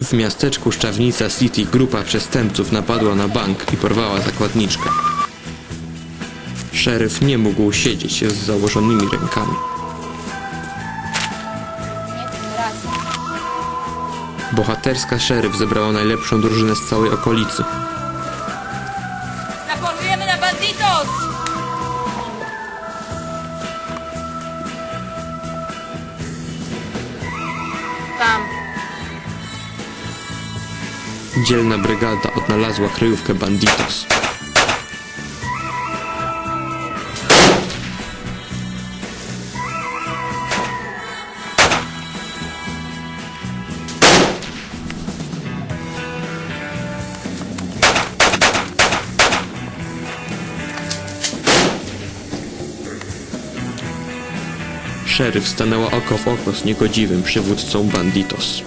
W miasteczku Szczawnica City grupa przestępców napadła na bank i porwała zakładniczkę. Szeryf nie mógł siedzieć z założonymi rękami. Bohaterska szeryf zebrała najlepszą drużynę z całej okolicy. Zapolujemy na! Tam. Dzielna brygada odnalazła kryjówkę banditos. Szeryf stanęła oko w oko z niegodziwym przywódcą banditos.